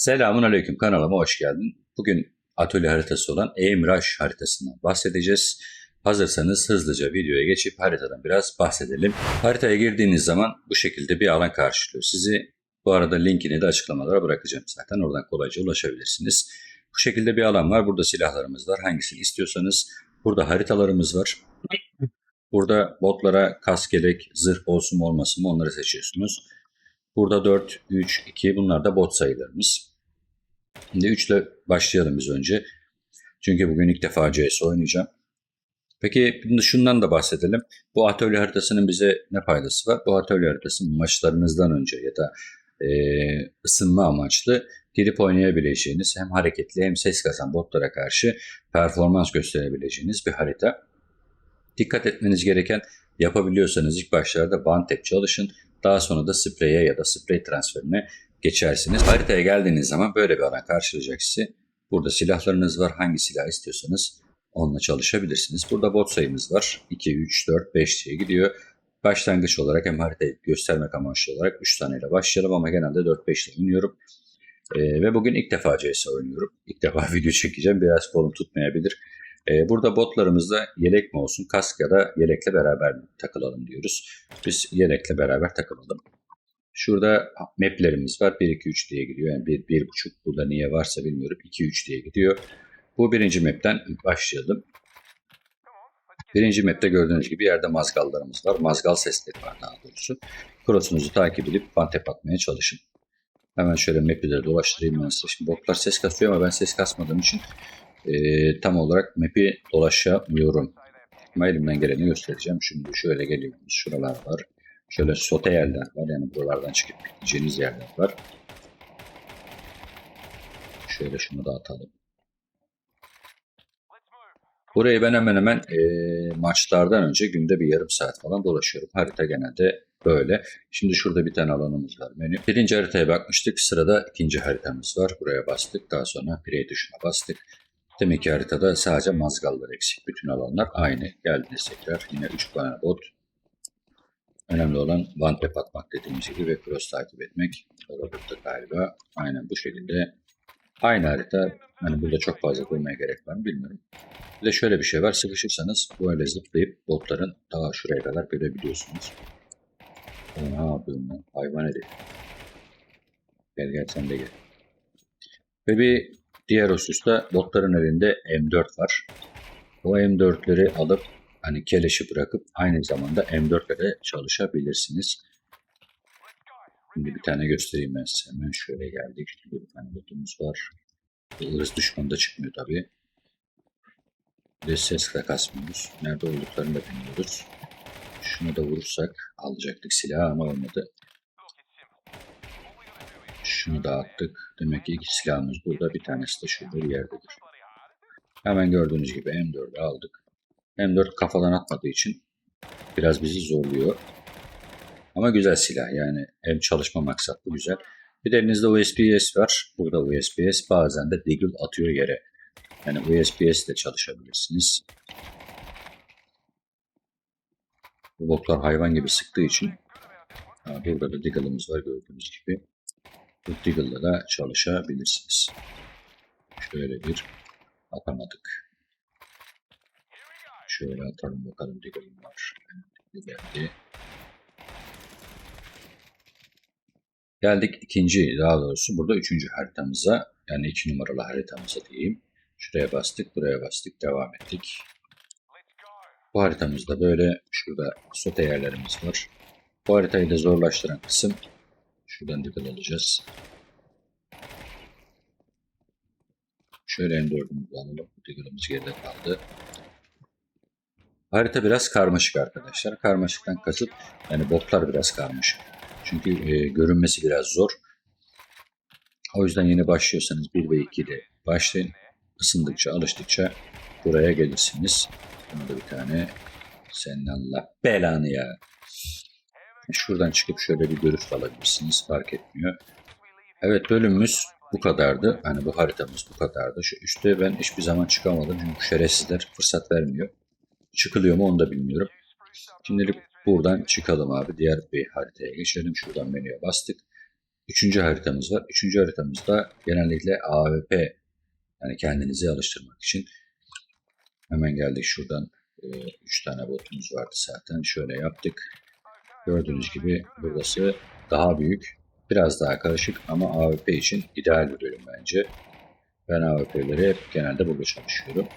Selamun Aleyküm kanalıma hoş geldin. Bugün atölye haritası olan Emraş haritasından bahsedeceğiz. Hazırsanız hızlıca videoya geçip haritadan biraz bahsedelim. Haritaya girdiğiniz zaman bu şekilde bir alan karşılıyor sizi. Bu arada linkini de açıklamalara bırakacağım zaten. Oradan kolayca ulaşabilirsiniz. Bu şekilde bir alan var. Burada silahlarımız var. Hangisini istiyorsanız. Burada haritalarımız var. Burada botlara kask gerek, zırh olsun olmasın mı onları seçiyorsunuz. Burada 4, 3, 2 bunlar da bot sayılarımız. Şimdi 3 ile başlayalım biz önce. Çünkü bugün ilk defa CS oynayacağım. Peki şimdi şundan da bahsedelim. Bu atölye haritasının bize ne faydası var? Bu atölye haritası maçlarınızdan önce ya da e, ısınma amaçlı girip oynayabileceğiniz hem hareketli hem ses kazan botlara karşı performans gösterebileceğiniz bir harita. Dikkat etmeniz gereken yapabiliyorsanız ilk başlarda one tap çalışın. Daha sonra da spreye ya da sprey transferine geçersiniz. Haritaya geldiğiniz zaman böyle bir alan karşılayacak sizi. Burada silahlarınız var. Hangi silah istiyorsanız onunla çalışabilirsiniz. Burada bot sayımız var. 2, 3, 4, 5 diye gidiyor. Başlangıç olarak hem haritayı göstermek amaçlı olarak 3 taneyle başlayalım ama genelde 4-5 ile oynuyorum. Ee, ve bugün ilk defa CS oynuyorum. İlk defa video çekeceğim. Biraz kolum tutmayabilir. Ee, burada botlarımızda yelek mi olsun, kask ya da yelekle beraber takılalım diyoruz. Biz yelekle beraber takılalım. Şurada maplerimiz var. 1, 2, 3 diye gidiyor. Yani 1, 1.5 burada niye varsa bilmiyorum. 2, 3 diye gidiyor. Bu birinci map'ten başlayalım. Birinci map'te gördüğünüz gibi yerde mazgallarımız var. Mazgal sesleri var daha doğrusu. Cross'unuzu takip edip pantep atmaya çalışın. Hemen şöyle de dolaştırayım ben size. Şimdi botlar ses kasıyor ama ben ses kasmadığım için e, tam olarak map'i dolaşamıyorum. Ama elimden geleni göstereceğim. Şimdi şöyle geliyoruz. Şuralar var. Şöyle sote yerler var. Yani buralardan çıkıp gideceğiniz yerler var. Şöyle şunu da atalım. Burayı ben hemen hemen e, maçlardan önce günde bir yarım saat falan dolaşıyorum. Harita genelde böyle. Şimdi şurada bir tane alanımız var menü. Birinci haritaya bakmıştık. Sırada ikinci haritamız var. Buraya bastık. Daha sonra play tuşuna bastık. Demek ki haritada sadece mazgallar eksik. Bütün alanlar aynı. Geldiniz tekrar. Yine 3 tane bot. Önemli olan tap atmak dediğimiz gibi ve cross takip etmek. Olabilir galiba. Aynen bu şekilde. Aynı harita. Hani burada çok fazla koymaya gerek var mı bilmiyorum. Bir de şöyle bir şey var. Sıkışırsanız böyle zıplayıp botların daha şuraya kadar görebiliyorsunuz. O ne yapıyorum ben? Hayvan herif. Gel gel sen de gel. Ve bir diğer hususta botların elinde M4 var. O M4'leri alıp hani keleşi bırakıp aynı zamanda M4'lere çalışabilirsiniz. Şimdi bir tane göstereyim ben size. Hemen şöyle geldik. Bir tane botumuz var. Hırs düşman da çıkmıyor tabii. Ve ses de kasmıyoruz. Nerede olduklarını da bilmiyoruz. Şunu da vurursak alacaktık silahı ama olmadı. Şunu da attık. Demek ki iki silahımız burada. Bir tanesi de şurada bir yerdedir. Hemen gördüğünüz gibi M4'ü aldık. M4 kafadan atmadığı için biraz bizi zorluyor. Ama güzel silah yani hem çalışma maksatlı güzel. Bir de elinizde USPS var. Burada USPS bazen de Deagle atıyor yere. Yani USPS ile çalışabilirsiniz. Bu botlar hayvan gibi sıktığı için ha, burada da Deagle'ımız var gördüğünüz gibi. Bu Deagle'la da çalışabilirsiniz. Şöyle bir atamadık. Şöyle atalım bakalım Deagle'ım var. Geldi. Geldik ikinci daha doğrusu burada üçüncü haritamıza yani iki numaralı haritamıza diyeyim. Şuraya bastık buraya bastık devam ettik. Bu haritamızda böyle şurada sote yerlerimiz var. Bu haritayı da zorlaştıran kısım şuradan dikkat alacağız. Şöyle M4'ümüzü alalım. Diggle'ımız geride kaldı. Harita biraz karmaşık arkadaşlar. Karmaşıktan kasıt yani botlar biraz karmaşık. Çünkü e, görünmesi biraz zor. O yüzden yeni başlıyorsanız 1 ve 2 ile başlayın. Isındıkça, alıştıkça buraya gelirsiniz. Buna da bir tane senin Allah belanı ya. Şuradan çıkıp şöyle bir görüş alabilirsiniz. Fark etmiyor. Evet bölümümüz bu kadardı. Hani bu haritamız bu kadardı. Şu üstte ben hiçbir zaman çıkamadım. Çünkü şerefsizler fırsat vermiyor. Çıkılıyor mu onu da bilmiyorum. Şimdilik buradan çıkalım abi. Diğer bir haritaya geçelim. Şuradan menüye bastık. üçüncü haritamız var. Üçüncü haritamızda genellikle AWP yani kendinizi alıştırmak için hemen geldik şuradan 3 tane botumuz vardı zaten. Şöyle yaptık. Gördüğünüz gibi burası daha büyük. Biraz daha karışık ama AWP için ideal bir bölüm bence. Ben AWP'leri hep genelde burada çalışıyorum.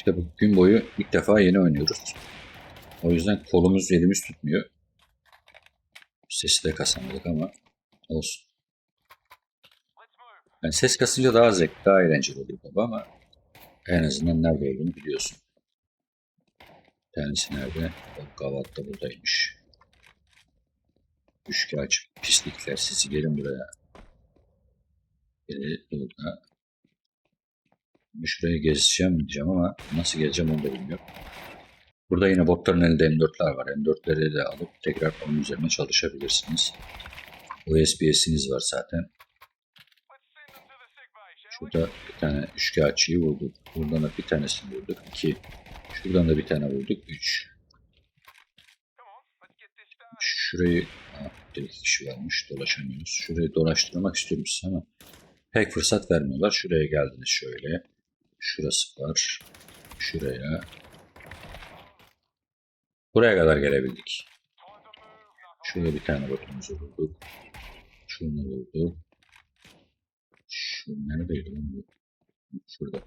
İşte bu gün boyu ilk defa yeni oynuyoruz. O yüzden kolumuz elimiz tutmuyor. Sesi de kasamadık ama olsun. Yani ses kasınca daha zevk, daha eğlenceli oluyor tabii ama en azından nerede olduğunu biliyorsun. Tanesi nerede? O gavat da buradaymış. Üçkağıt pislikler sizi gelin buraya. Biri burada. Şuraya gezeceğim diyeceğim ama nasıl gezeceğim onu da bilmiyorum. Burada yine botların elinde M4'ler var. M4'leri de alıp tekrar onun üzerine çalışabilirsiniz. USB'siniz var zaten. Şurada bir tane üçkağıtçıyı vurduk. Buradan da bir tanesini vurduk. İki. Şuradan da bir tane vurduk. Üç. Şurayı ha, bir kişi varmış. Dolaşamıyoruz. Şurayı dolaştırmak istiyorum size ama pek fırsat vermiyorlar. Şuraya geldiniz şöyle. Şurası var. Şuraya. Buraya kadar gelebildik. Şurada bir tane botumuzu vurduk. Şunu vurduk. Şu neredeydi lan bu? Şurada.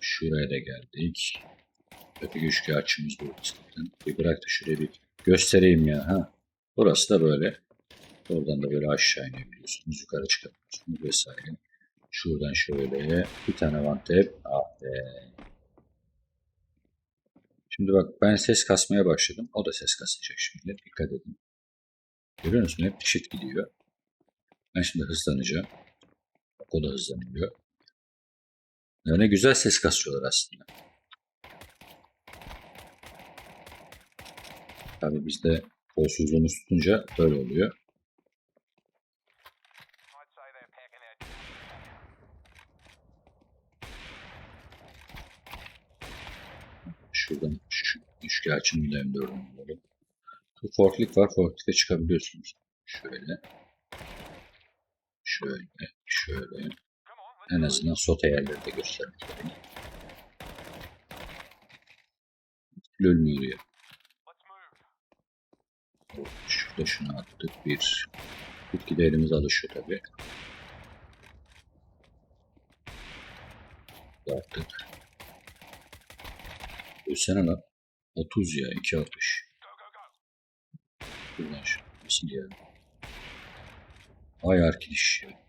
Şuraya da geldik. Öteki üçkağıtçımız burada zaten. Bir bırak da şuraya bir göstereyim ya. Ha. Burası da böyle. Oradan da böyle aşağı inebiliyorsunuz. Yukarı çıkabiliyorsunuz vesaire. Şuradan şöyle bir tane vantep. Şimdi bak ben ses kasmaya başladım. O da ses kasacak şimdi. Dikkat edin. Görüyor musun? Hep eşit gidiyor. Ben şimdi hızlanacağım. O da hızlanıyor. Yani güzel ses kasıyorlar aslında. Tabii bizde kolsuzluğumuz tutunca böyle oluyor. Şuradan şu üçkağıtçının bile M4'ünü bulalım. Bu forklift var. Forklift'e çıkabiliyorsunuz. Şöyle. Şöyle. Şöyle. En azından sote yerleri de göstermek istedim. Ölmüyor ya. Şurada şunu attık. Bir. Gitgide elimiz alışıyor tabi. Attık. Ölsene lan. 30 ya. 2 atış. Buradan şu. Nasıl ya? Ay arkadaş ya.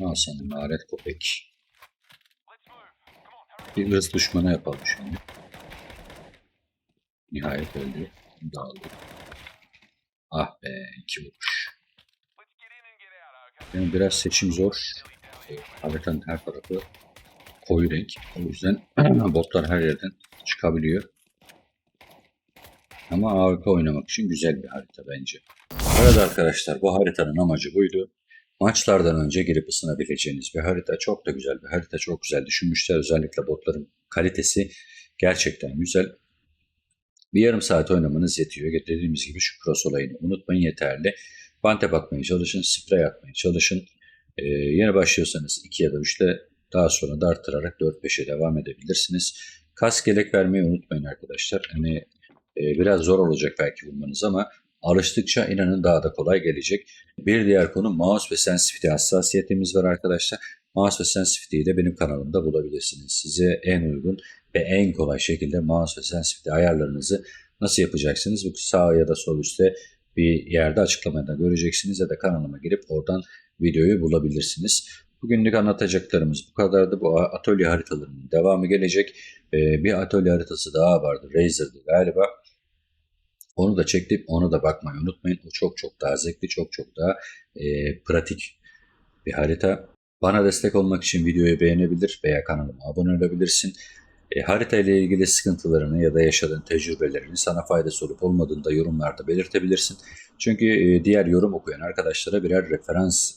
Al sana nalet köpek. Bir hırs düşmana yapalım şimdi. Nihayet öldü. Dağıldı. Ah be iki vuruş. Yani biraz seçim zor. Haritanın her tarafı koyu renk. O yüzden botlar her yerden çıkabiliyor. Ama AWP oynamak için güzel bir harita bence. Evet arkadaşlar bu haritanın amacı buydu. Maçlardan önce girip ısınabileceğiniz bir harita. Çok da güzel bir harita. Çok güzel düşünmüşler. Özellikle botların kalitesi gerçekten güzel. Bir yarım saat oynamanız yetiyor. Dediğimiz gibi şu cross olayını unutmayın yeterli. Bante bakmaya çalışın. Sprey atmaya çalışın. Ee, yeni başlıyorsanız 2 ya da 3 ile daha sonra da arttırarak 4-5'e devam edebilirsiniz. Kas gerek vermeyi unutmayın arkadaşlar. Hani e, biraz zor olacak belki bulmanız ama alıştıkça inanın daha da kolay gelecek. Bir diğer konu mouse ve sensitivity hassasiyetimiz var arkadaşlar. Mouse ve sensitivity'yi de benim kanalımda bulabilirsiniz. Size en uygun ve en kolay şekilde mouse ve sensitivity ayarlarınızı nasıl yapacaksınız? Bu sağ ya da sol üstte bir yerde açıklamada göreceksiniz ya da kanalıma girip oradan videoyu bulabilirsiniz. Bugünlük anlatacaklarımız bu kadardı. Bu atölye haritalarının devamı gelecek. Ee, bir atölye haritası daha vardı. Razer'dı galiba. Onu da çektim. Onu da bakmayı unutmayın. O çok çok daha zevkli, çok çok daha e, pratik bir harita. Bana destek olmak için videoyu beğenebilir veya kanalıma abone olabilirsin. E, harita ile ilgili sıkıntılarını ya da yaşadığın tecrübelerini sana faydası olup olmadığını da yorumlarda belirtebilirsin. Çünkü e, diğer yorum okuyan arkadaşlara birer referans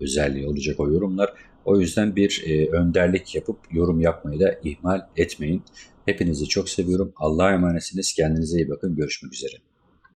özelliği olacak o yorumlar. O yüzden bir e, önderlik yapıp yorum yapmayı da ihmal etmeyin. Hepinizi çok seviyorum. Allah'a emanetsiniz. Kendinize iyi bakın. Görüşmek üzere.